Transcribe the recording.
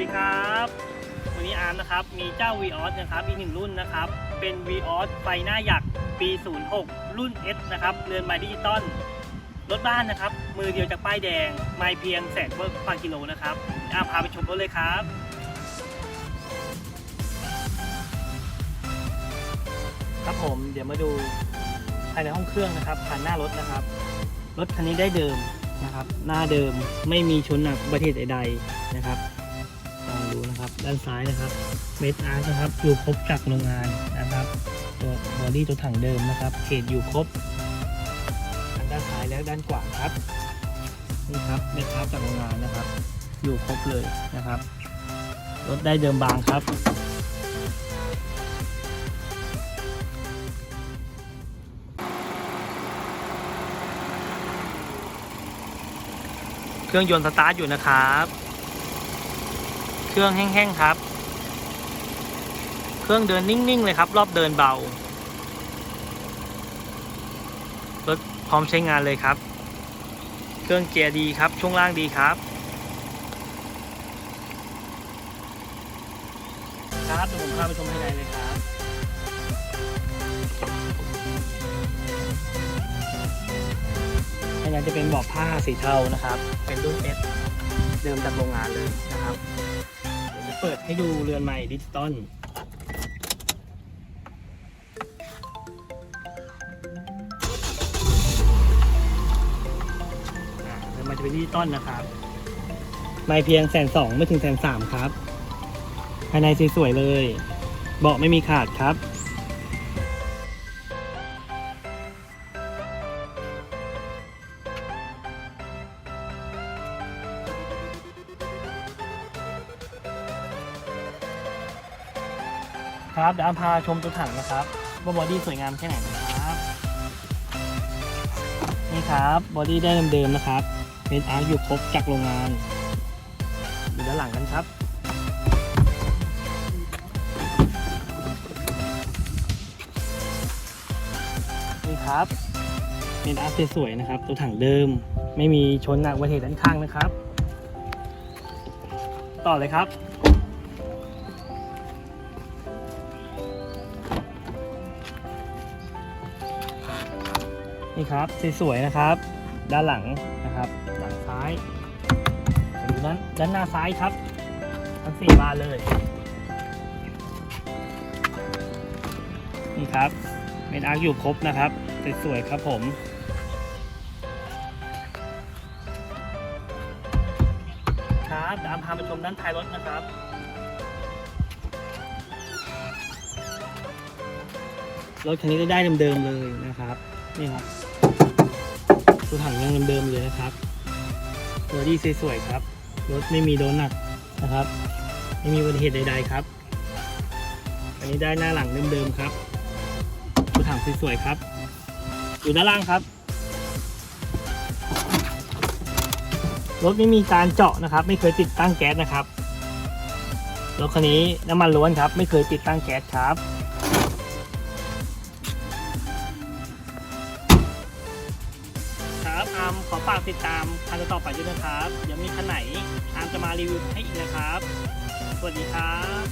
ดีครับ วันนี้อาร์มนะครับ มีเจ้า v ีออสนะครับ อีกหนึ่งรุ่นนะครับ เป็น v ีออสไฟหน้าหยักปี 06 รุ่น S นะครับ เรือนไม้ดิจิตอลรถบ้านนะครับ มือเดียวจากป้ายแดง ไม่เพียงแสนกว่ากิโลนะครับอาร์มพาไปชมรถเลยครับครับผมเดี๋ยวมาดูภายในห้องเครื่องนะครับคันหน้ารถนะครับ รถคันนี้ได้เดิมนะครับ หน้าเดิมไม่มีชนหนักอุบัติเหตุใดๆนะครับับด้านซ้ายนะครับเมทอาร์นะครับอยู่ครบจากโรงงานนะครับ ตัวบอดี้ตัวถังเดิมนะครับเขตอยู่ครบด้านซ้ายและด้านขวาครับนี่ครับเมทอาร์จากโรงงานนะครับ อยู่ครบเลยนะครับรถได้เดิมบางครับเครื่องยนต์สตาร์ทอยู่นะครับ เครื่องแห้งๆครับ เครื่องเดินนิ่งๆเลยครับ รอบเดินเบารถพร้อมใช้งานเลยครับ เครื่องเกียร์ดีครับ ช่วงล่างดีครับ ครับเดี๋ยวผมพาไปชมภายในเลยครับภายในจะเป็นเบาะผ้าสีเทานะครับ เป็นรุ่น S เดิมจากโรงงานเลยนะครับ เปิดให้ดูเรือนใหม่ดิจิตอลอ่าเรือนใหม่จะเป็นดิจิตอลนะครับไม่เพียงแสนสองไม่ถึงแสนสามครับ ภายในสวยๆเลย เบาะไม่มีขาดครับ ครับเดี๋ยวอาพาชมตัวถังนะครับว่าบอดี้สวยงามแค่ไหนนะครับ นี่ครับบอดี้ได้เดิมๆนะครับ เป็นอาร์อยู่ครบจากโรงงานอยู่ด้านหลังกันครับนี่ครับ เป็นอาร์สวยๆนะครับ ตัวถังเดิมไม่มีชนหนักอุบัติเหตุด้านข้างนะครับ ต่อเลยครับ นี่ครับสวยๆนะครับ ด้านหลังนะครับหลังซ้ายดูด้านด้านหน้าซ้ายครับทั้งสี่บานเลยนี่ครับเมนอาร์คอยู่ครบนะครับสวยๆครับผมครับเดี๋ยวอามพามาชมด้านท้ายรถนะครับรถคันนี้ก็ได้เดิมๆเลยนะครับ นี่ครับตัวถังยังเดิมๆเลยนะครับตัวดีสวยๆครับ รถไม่มีโดนหนักนะครับ ไม่มีอุบัติเหตุใดๆครับ อันนี้ได้หน้าหลังเดิมๆครับ ตัวถังสวยๆครับ อยู่ด้านล่างครับ รถไม่มีการเจาะนะครับ ไม่เคยติดตั้งแก๊สนะครับ รถคันนี้น้ำมันล้วนครับ ไม่เคยติดตั้งแก๊สครับ ครับอาร์มขอฝากติดตามคันต่อไปด้วยนะครับ เดี๋ยวมีคันไหนอาร์มจะมารีวิวให้อีกนะครับ สวัสดีครับ